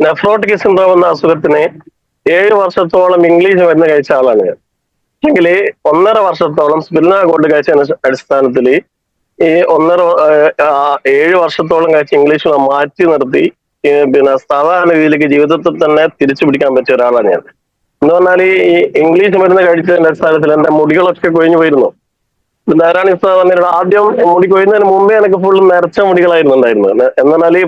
Nephrotic syndrome എന്ന അസുഖത്തിന് ഏഴ് വർഷത്തോളം ഇംഗ്ലീഷ് മരുന്ന് കഴിച്ച ആളാണ് ഞാൻ. എങ്കിൽ ഒന്നര വർഷത്തോളം സ്പിൽന ഗോൾഡ് കഴിച്ച അടിസ്ഥാനത്തിൽ ഈ ഒന്നര ഏഴ് വർഷത്തോളം കഴിച്ച ഇംഗ്ലീഷ് മാറ്റി നിർത്തി പിന്നെ സാധാരണ രീതിയിലേക്ക് ജീവിതത്തിൽ തന്നെ തിരിച്ചു പിടിക്കാൻ പറ്റിയ ഒരാളാണ് ഞാൻ. എന്ന് പറഞ്ഞാൽ ഈ ഇംഗ്ലീഷ് മരുന്ന് കഴിച്ചതിന്റെ അടിസ്ഥാനത്തിൽ എന്റെ മുടികളൊക്കെ കൊഴിഞ്ഞു പോയിരുന്നു. ധാരാളം വന്നിട്ട് ആദ്യം മുടി കൊയ്യുന്നതിന് മുമ്പേ എനിക്ക് ഫുള്ള് നിറച്ച മുടികളായിരുന്നു ഉണ്ടായിരുന്നത്. എന്നാൽ ഈ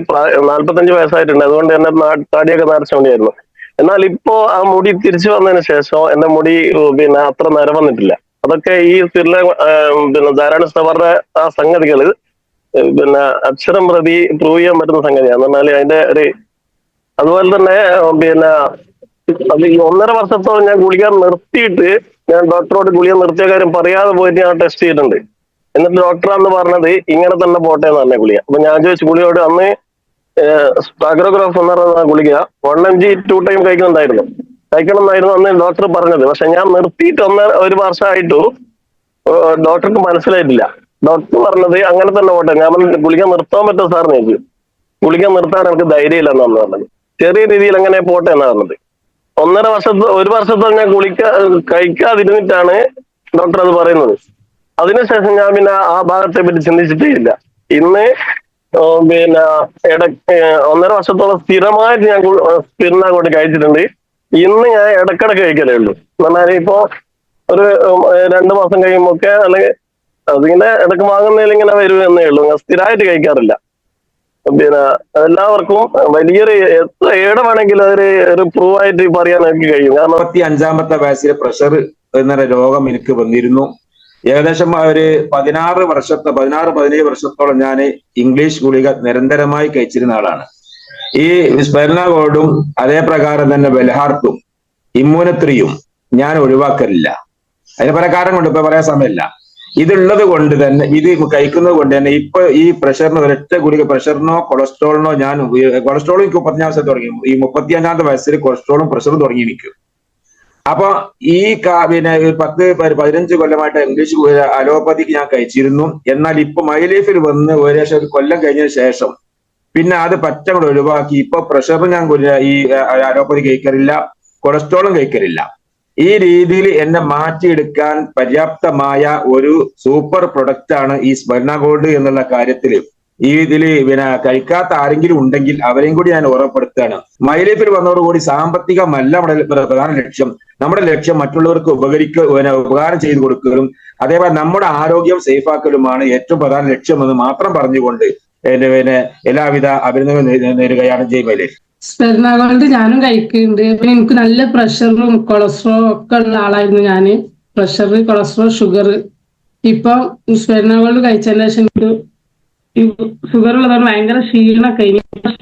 നാല്പത്തഞ്ച് വയസ്സായിട്ടുണ്ട്. അതുകൊണ്ട് തന്നെ താടിയൊക്കെ നിറച്ച മുടിയായിരുന്നു. എന്നാൽ ഇപ്പോ ആ മുടി തിരിച്ചു വന്നതിന് ശേഷം എന്റെ മുടി പിന്നെ അത്ര നിര വന്നിട്ടില്ല. അതൊക്കെ ഈ സ്ഥിരം പിന്നെ ധാരാളം അവരുടെ ആ സംഗതികൾ പിന്നെ അക്ഷരം പ്രതി പ്രൂവ് ചെയ്യാൻ പറ്റുന്ന സംഗതിയാണ്. എന്നാൽ അതിന്റെ ഒരു അതുപോലെ തന്നെ പിന്നെ ഒന്നര വർഷത്തോളം ഞാൻ ഗുളിക നിർത്തിയിട്ട് ഞാൻ ഡോക്ടറോട് ഗുളിക നിർത്തിയ കാര്യം പറയാതെ പോയിട്ട് ഞാൻ ടെസ്റ്റ് ചെയ്തിട്ടുണ്ട്. എന്നിട്ട് ഡോക്ടറാന്ന് പറഞ്ഞത് ഇങ്ങനെ തന്നെ പോട്ടെ എന്ന് പറഞ്ഞ ഗുളിക. അപ്പൊ ഞാൻ ചോദിച്ചു ഗുളിയോട് അന്ന് സ്പാഗ്രോഗ്രാഫ് എന്ന് പറയുന്ന ഗുളിക one M G two time കഴിക്കുന്നുണ്ടായിരുന്നു കഴിക്കണം എന്നായിരുന്നു അന്ന് ഡോക്ടർ പറഞ്ഞത്. പക്ഷെ ഞാൻ നിർത്തിയിട്ട് ഒന്ന് ഒരു വർഷമായിട്ടു ഡോക്ടർക്ക് മനസ്സിലായിട്ടില്ല. ഡോക്ടർ പറഞ്ഞത് അങ്ങനെ തന്നെ പോട്ടെ. ഞാൻ ഗുളിക നിർത്താൻ പറ്റുമോ സാറിന് ചോദിച്ചു. ഗുളിക നിർത്താൻ എനിക്ക് ധൈര്യമില്ല എന്നാണ് പറഞ്ഞത്. ചെറിയ രീതിയിൽ അങ്ങനെ പോട്ടെ എന്നാണ് പറഞ്ഞത്. ഒന്നര വർഷത്തെ ഒരു വർഷത്തോളം ഞാൻ കുളിക്കാ കഴിക്കാതിരുന്നിട്ടാണ് ഡോക്ടർ അത് പറയുന്നത്. അതിനുശേഷം ഞാൻ പിന്നെ ആ ഭാഗത്തെ പറ്റി ചിന്തിച്ചിട്ടേ ഇല്ല. ഇന്ന് പിന്നെ ഇടയ്ക്ക് ഒന്നര വർഷത്തോളം സ്ഥിരമായിട്ട് ഞാൻ സ്ഥിരം കൊണ്ട് കഴിച്ചിട്ടുണ്ട്. ഇന്ന് ഞാൻ ഇടക്കിടക്ക് കഴിക്കലേ ഉള്ളൂ. എന്നാൽ ഇപ്പോ ഒരു രണ്ടു മാസം കഴിയുമ്പോ ഒക്കെ അല്ലെങ്കിൽ അതിങ്ങനെ ഇടയ്ക്ക് വാങ്ങുന്നതിൽ ഇങ്ങനെ വരുമെന്നേ ഉള്ളൂ. ഞാൻ സ്ഥിരമായിട്ട് കഴിക്കാറില്ല. പിന്നെ എല്ലാവർക്കും വലിയൊരു എത്ര ഏടമാണെങ്കിലും അതൊരു ഒരു പ്രൂവ് ആയിട്ട് പറയാനൊക്കെ കഴിയും. കാരണം അഞ്ചാമത്തെ വയസ്സിൽ പ്രഷർ എന്ന രോഗം എനിക്ക് വന്നിരുന്നു. ഏകദേശം ഒരു പതിനാറ് വർഷത്തെ പതിനാറ് പതിനേഴ് വർഷത്തോളം ഞാൻ ഇംഗ്ലീഷ് ഗുളിക നിരന്തരമായി കഴിച്ചിരുന്ന ആളാണ്. ഈ സ്പെർണഗോഡും അതേ പ്രകാരം തന്നെ വെൽഹാർട്ടും ഇമ്മ്യൂനത്രിയും ഞാൻ ഒഴിവാക്കലില്ല. അതിന് പല കാരണം കൊണ്ട് ഇപ്പൊ പറയാൻ സമയമില്ല. ഇതുള്ളത് കൊണ്ട് തന്നെ ഇത് കഴിക്കുന്നത് കൊണ്ട് തന്നെ ഇപ്പൊ ഈ പ്രഷറിന് ഒരൊറ്റ ഗുളിക പ്രഷറിനോ കൊളസ്ട്രോളിനോ ഞാൻ കൊളസ്ട്രോൾ എനിക്ക് മുപ്പത്തിയഞ്ചാം വയസ്സിൽ തുടങ്ങി. ഈ മുപ്പത്തിയഞ്ചാമത്തെ വയസ്സിൽ കൊളസ്ട്രോളും പ്രഷറും തുടങ്ങി നിൽക്കും അപ്പൊ ഈ പിന്നെ പത്ത് പതിനഞ്ച് കൊല്ലമായിട്ട് ഇംഗ്ലീഷ് അലോപ്പതിക്ക് ഞാൻ കഴിച്ചിരുന്നു. എന്നാൽ ഇപ്പൊ മൈലൈഫിൽ വന്ന് ഏകദേശം ഒരു കൊല്ലം കഴിഞ്ഞതിന് ശേഷം പിന്നെ അത് പറ്റ കൂടെ ഒഴിവാക്കി. ഇപ്പൊ പ്രഷറും ഞാൻ ഈ അലോപ്പതി കഴിക്കാറില്ല കൊളസ്ട്രോളും കഴിക്കാറില്ല. ഈ രീതിയിൽ എന്നെ മാറ്റിയെടുക്കാൻ പര്യാപ്തമായ ഒരു സൂപ്പർ പ്രൊഡക്റ്റ് ആണ് ഈ സ്മരണ ഗോൾഡ് എന്നുള്ള കാര്യത്തിൽ ഈ ഇതിൽ പിന്നെ കഴിക്കാത്ത ആരെങ്കിലും ഉണ്ടെങ്കിൽ അവരെയും കൂടി ഞാൻ ഓർമ്മപ്പെടുത്തുകയാണ്. മൈലൈഫിൽ വന്നതോടുകൂടി സാമ്പത്തികമല്ല നമ്മുടെ പ്രധാന ലക്ഷ്യം. നമ്മുടെ ലക്ഷ്യം മറ്റുള്ളവർക്ക് ഉപകരിക്ക ഉപകാരം ചെയ്തു കൊടുക്കലും അതേപോലെ നമ്മുടെ ആരോഗ്യം സേഫ് ആക്കലുമാണ് ഏറ്റവും പ്രധാന ലക്ഷ്യം എന്ന് മാത്രം പറഞ്ഞുകൊണ്ട് എന്റെ പിന്നെ എല്ലാവിധ അഭിനന്ദനം നേരുകയാണ് ജയ് മൈലേഷ്. സ്പെർണാഗോൾഡ് ഞാനും കഴിക്കുന്നുണ്ട്. പിന്നെ എനിക്ക് നല്ല പ്രഷറും കൊളസ്ട്രോളും ഒക്കെ ഉള്ള ആളായിരുന്നു ഞാൻ പ്രഷർ കൊളസ്ട്രോൾ ഷുഗർ ഇപ്പം സ്പെർണാഗോൾഡ് കഴിച്ചതിന് ശേഷം എനിക്ക് ഷുഗർ ഉള്ളതുകൊണ്ട് ഭയങ്കര ക്ഷീണമൊക്കെ.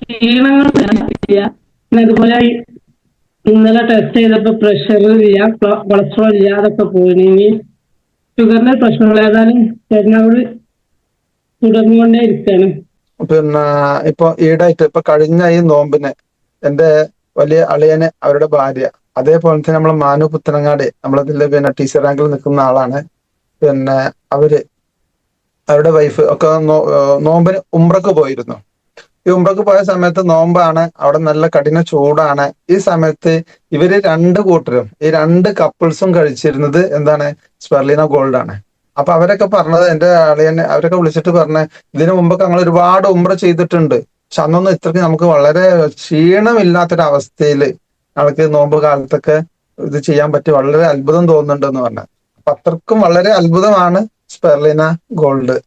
ക്ഷീണങ്ങൾ പിന്നെ അതുപോലെ ഇന്നലെ ടെസ്റ്റ് ചെയ്തപ്പോ പ്രഷർ ഇല്ല കൊളസ്ട്രോൾ ഇല്ല അതൊക്കെ പോയിന്. ഇനി ഷുഗറിന്റെ പ്രശ്നങ്ങൾ ഏതായാലും സ്പെർണാഗോൾഡ് തുടർന്നുകൊണ്ടേ ഇരിക്കാണ്. പിന്നെ ഇപ്പൊ ഈടായിട്ട് ഇപ്പൊ കഴിഞ്ഞ ഈ നോമ്പിന് എന്റെ വലിയ അളിയന് അവരുടെ ഭാര്യ. അതേപോലെ തന്നെ നമ്മളെ മാനു പുത്തനങ്ങാടി നമ്മളെ പിന്നെ ടീച്ചർ റാങ്കിൽ നിൽക്കുന്ന ആളാണ്. പിന്നെ അവർ അവരുടെ വൈഫ് ഒക്കെ നോമ്പിന് ഉംറക്ക് പോയിരുന്നു. ഈ ഉംറക്ക് പോയ സമയത്ത് നോമ്പാണ് അവിടെ നല്ല കഠിന ചൂടാണ്. ഈ സമയത്ത് ഇവർ രണ്ട് കൂട്ടരും ഈ രണ്ട് കപ്പിൾസും കഴിച്ചിരുന്നത് എന്താണ്? സ്പെർലിന ഗോൾഡ് ആണ്. അപ്പൊ അവരൊക്കെ പറഞ്ഞത് എന്റെ അളിയനെ അവരൊക്കെ വിളിച്ചിട്ട് പറഞ്ഞ ഇതിനു മുമ്പൊക്കെ ഞങ്ങൾ ഒരുപാട് ഉംറ ചെയ്തിട്ടുണ്ട്. പക്ഷെ അന്നൊന്നും ഇത്രയ്ക്ക് നമുക്ക് വളരെ ക്ഷീണമില്ലാത്തൊരവസ്ഥയിൽ ഞങ്ങൾക്ക് നോമ്പ് കാലത്തൊക്കെ ഇത് ചെയ്യാൻ പറ്റി വളരെ അത്ഭുതം തോന്നുന്നുണ്ടെന്ന് എന്ന് പറഞ്ഞു അപ്പൊ അത്രക്കും വളരെ അത്ഭുതമാണ് സ്പെർലിന ഗോൾഡ്.